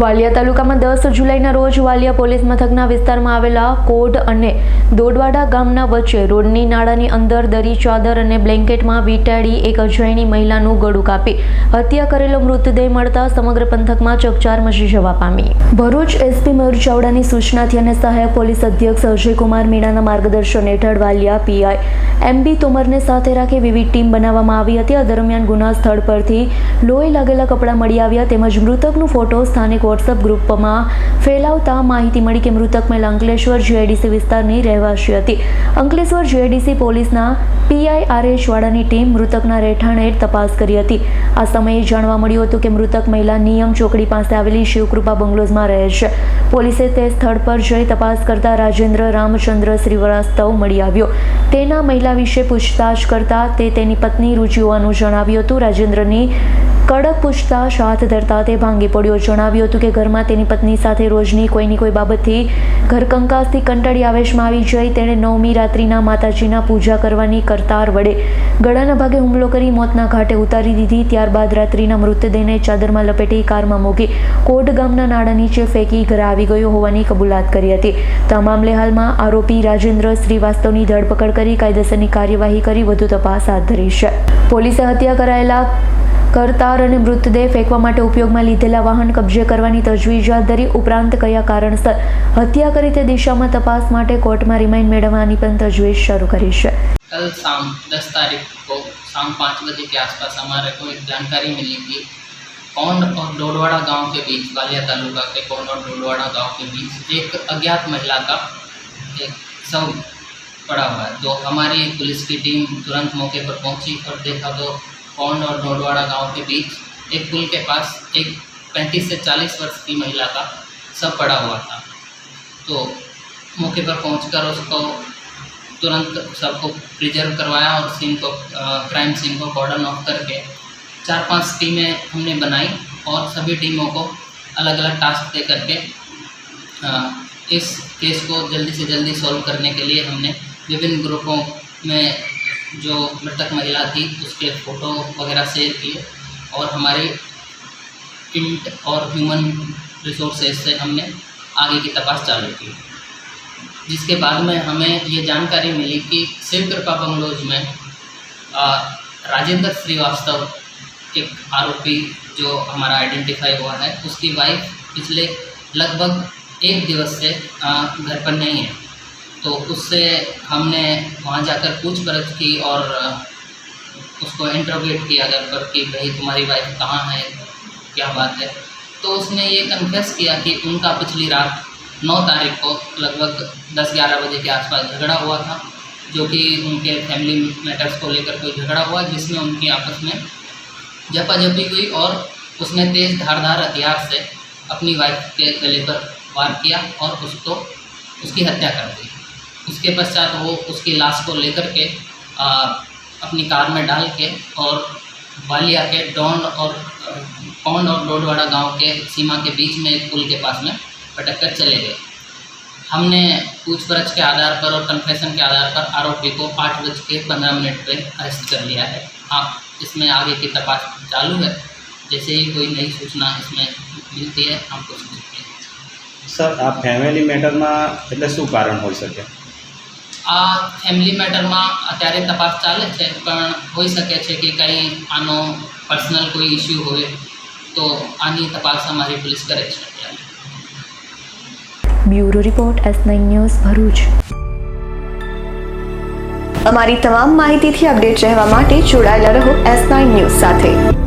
વાલિયા તાલુકામાં દસ જુલાઈના રોજ વાલિયા પોલીસ મથકના વિસ્તારમાં આવેલા કોઢ અને દોડવાડા ગામના વચ્ચે રોડની નાળાની અંદર દરી, ચાદર અને બ્લેન્કેટમાં વીંટાળી એક અજાયણી મહિલાનું ગળું કાપી હત્યા કરેલો મૃતદેહ મળતા સમગ્ર પંથકમાં ચકચાર મચી જવા પામી. ભરૂચ એસપી મયુર ચાવડાની સૂચનાથી અને સહાયક પોલીસ અધ્યક્ષ અજયકુમાર મીણાના માર્ગદર્શન હેઠળ વાલિયા પીઆઈ એમબી તોમરને સાથે રાખી વિવિધ ટીમ બનાવવામાં આવી હતી. આ દરમિયાન ગુના સ્થળ પરથી લોહી લાગેલા કપડાં મળી આવ્યા તેમજ મૃતકનું ફોટો સ્થાનિક વોટ્સઅપ ગ્રુપમાં ફેલાવતા માહિતી મળી કે મૃતક મહિલા અંકલેશ્વર જીઆઈડીસી વિસ્તારની રહેવાસી હતી. અંકલેશ્વર જીઆઈડીસી પોલીસના પીઆઈઆરએસ વાળાની ટીમ મૃતકના રહેઠાણ હેઠ તપાસ કરી હતી. આ સમયે જાણવા મળ્યું હતું કે મૃતક મહિલા નિયમ ચોકડી પાસે આવેલી શિવકૃપા બંગલોઝમાં રહે છે. પોલીસે તે સ્થળ પર જઈ તપાસ કરતા રાજેન્દ્ર રામચંદ્ર શ્રીવાસ્તવ મળી આવ્યો. તેના મહિલા વિશે પૂછતાછ કરતા તે તેની પત્ની રુચિ હોવાનું જણાવ્યું હતું. રાજેન્દ્રની કડક પૂછતાછ હાથ ધરતા તે ભાંગી પડ્યો. જણાવ્યું હતું કે ઘરમાં તેની પત્ની સાથે રોજની કોઈની કોઈ બાબતથી ઘર કંકાસથી કંટાળી આવેશમાં આવી જઈ તેણે નવમી રાત્રિના માતાજીના પૂજા કરવાની કરતાર વડે ગળાના ભાગે હુમલો કરી મોતના ઘાટે ઉતારી દીધી. ત્યારબાદ રાત્રિના મૃતદેહને ચાદરમાં લપેટી કારમાં મૂકી કોટ ગામના નાળા નીચે ફેંકી ઘરે આવી ગયો હોવાની કબૂલાત કરી હતી. તો આ મામલે આરોપી રાજેન્દ્ર શ્રીવાસ્તવની ધરપકડ કરી કાયદેસરની કાર્યવાહી કરી વધુ તપાસ હાથ ધરી છે. પોલીસે હત્યા કરાયેલા કરતાર અને મૃતદેહ ફેંકવા માટે ઉપયોગમાં લીધેલા વાહન કબજે કરવાની તજવીજ હાથ ધરી ઉપરાંત કયા કારણસર હત્યા કરી તે દિશામાં તપાસ માટે કોર્ટમાં રિમાઇન્ડ મેળવવાની પણ તજવીજ શરૂ કરી છે कल शाम दस तारीख को शाम पाँच बजे के आसपास हमारे को एक जानकारी मिली कि कौंड और डोडवाड़ा गांव के बीच बालिया तालुका के कौंड और डोडवाड़ा गांव के बीच एक अज्ञात महिला का एक शव पड़ा हुआ है तो हमारी पुलिस की टीम तुरंत मौके पर पहुंची और देखा तो कौंड और डोडवाड़ा गाँव के बीच एक पुल के पास एक पैंतीस से चालीस वर्ष की महिला का सब पड़ा हुआ था। तो मौके पर पहुंचकर उसको तुरंत सबको प्रिजर्व करवाया और सीन को क्राइम सीन को कॉर्डन ऑफ़ करके चार पाँच टीमें हमने बनाई और सभी टीमों को अलग अलग टास्क दे करके अ, इस केस को जल्दी से जल्दी सॉल्व करने के लिए हमने विभिन्न ग्रुपों में जो मृतक महिला थी, उसके फ़ोटो वगैरह शेयर किए और हमारे इंट और ह्यूमन रिसोर्सेज से हमने आगे की तपास चालू की। जिसके बाद में हमें ये जानकारी मिली कि शिव कृपा बंगलोज में राजेंद्र श्रीवास्तव एक आरोपी जो हमारा आइडेंटिफाई हुआ है, उसकी वाइफ पिछले लगभग एक दिवस से घर पर नहीं है। तो उससे हमने वहाँ जाकर पूछ पूछपरछ की और उसको इंटरोगेट किया घर पर कि भाई तुम्हारी वाइफ कहाँ है, क्या बात है। तो उसने ये कन्फेस किया कि उनका पिछली रात नौ तारीख को लगभग दस ग्यारह बजे के आसपास झगड़ा हुआ था, जो कि उनके फैमिली मैटर्स को लेकर कोई झगड़ा हुआ, जिसमें उनकी आपस में झपाझपी हुई और उसने तेज़ धारदार हथियार से अपनी वाइफ के गले पर वार किया और उसको, उसकी हत्या कर दी। उसके पश्चात वो उसकी लाश को लेकर के आ, अपनी कार में डाल के और वालिया के डोंड और अ, पौंड और डोडवाड़ा गांव के सीमा के बीच में एक पुल के पास में पटक कर चले गए हमने पूछपरछ के आधार पर और कन्फेशन के आधार पर आरोपी को आठ बज के पंद्रह मिनट पे अरेस्ट कर लिया है आप इसमें आगे की तपास चालू है जैसे ही कोई नई सूचना इसमें मिलती है आपको सूचित किया સર આ ફેમિલી મેટરમાં એટલે શું કારણ હોઈ શકે આ ફેમિલી મેટરમાં અત્યારે તપાસ ચાલે છે, પણ હોઈ શકે છે કે કંઈ આનો પર્સનલ કોઈ ઇસ્યુ હોય, તો આની તપાસ અમારી પોલીસ કરે છે અત્યારે. Bureau report S nine news Bharuch. અમારી તમામ માહિતીથી અપડેટ રહેવા માટે જોડાયેલા રહો એસ નાઇન ન્યૂઝ સાથે.